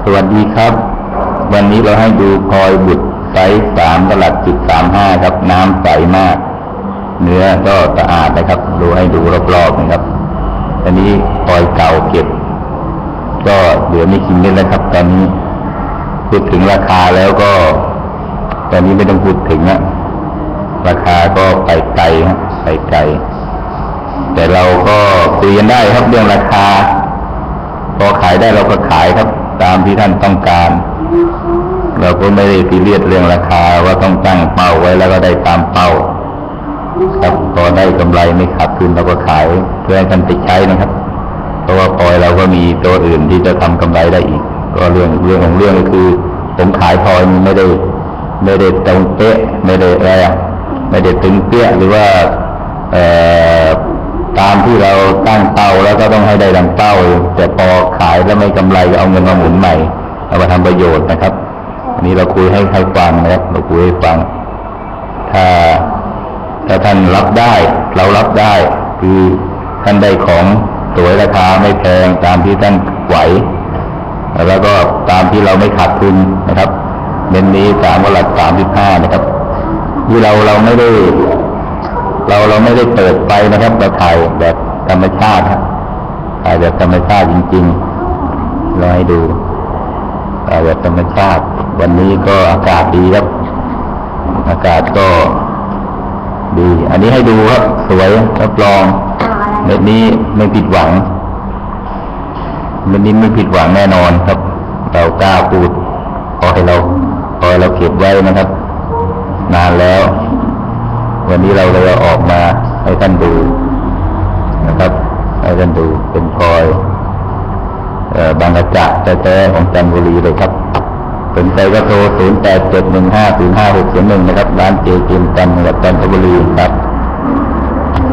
สวัสดีครับ วันนี้เราให้ดูพลอยบุตรไซส์สามตลัดจุดสามห้าครับ น้ำใสมาก เนื้อก็สะอาดนะครับ ดูให้ดูรอบๆนะครับอันนี้พลอยเก่าเก็บ ก็เหลือไม่กินเล่นแล้วครับ ตอนนี้พูดถึงราคาแล้วก็ ตอนนี้ไม่ต้องพูดถึงอะราคาก็ไปไกลฮะไปไกล แต่เราก็คุยกันได้ครับเรื่องราคาพอขายได้เราก็ขายครับ ตามที่ท่านต้องการ เราก็ไม่ได้ซีเรียสเรื่องราคาว่าต้องตั้งเป้าไว้แล้วก็ได้ตามเป้า ครับพอได้กำไรไม่ขาดทุนเราก็ขายเพื่อให้ท่านติดใช้นะครับ เพราะว่าพลอยเราก็มีตัวอื่นที่จะทำกำไรได้อีก ก็เรื่องเรื่องของเรื่องก็คือ ผมขายพลอยไม่ได้ ไม่ได้ตรงเป๊ะไม่ได้อะไรอะไม่ได้ตึงเปี้ยหรือว่า เอ่อ ตามที่เราตั้งเป้าแล้วก็ต้องให้ได้ดังเป้าแต่พอขายแล้วไม่กำไรก็เอาเงินมาหมุนใหม่เอามาทำประโยชน์นะครับอันนี้เราคุยให้ใครฟังนะครับเราคุยให้ฟัง ถ้าถ้าท่านรับได้ เรารับได้ คือท่านได้ของสวยราคาไม่แพงตามที่ท่านไหว แล้วก็ตามที่เราไม่ขาดทุนนะครับเน้นนี้สามวันลัดสามสิบห้านะครับที่เราเราไม่ได้ เราเราไม่ได้เปิดไฟนะครับเราถ่ายแบบธรรมชาติครับถ่ายแบบธรรมชาติจริงๆเราให้ดูถ่ายแบบธรรมชาติ วันนี้ก็อากาศดีครับ อากาศก็ดี อันนี้ให้ดูครับสวยรับรองเม็ดนี้ไม่ผิดหวังมันนี้ไม่ผิดหวังแน่นอนครับ เรากล้าพูดพอให้เราพอให้เราเก็บไว้นะครับ นานแล้ว วันนี้เราเลยอออกมาให้ท่านดูนะครับให้ท่านดูเป็นพลอยบางกระจะแท้ๆของจันทบุรีเลยครับสนใจก็โทร 0 8 7 1 5 0 5 6 0 1 นะครับ ร้านเจเกมจันทร์จันทบุรีครับ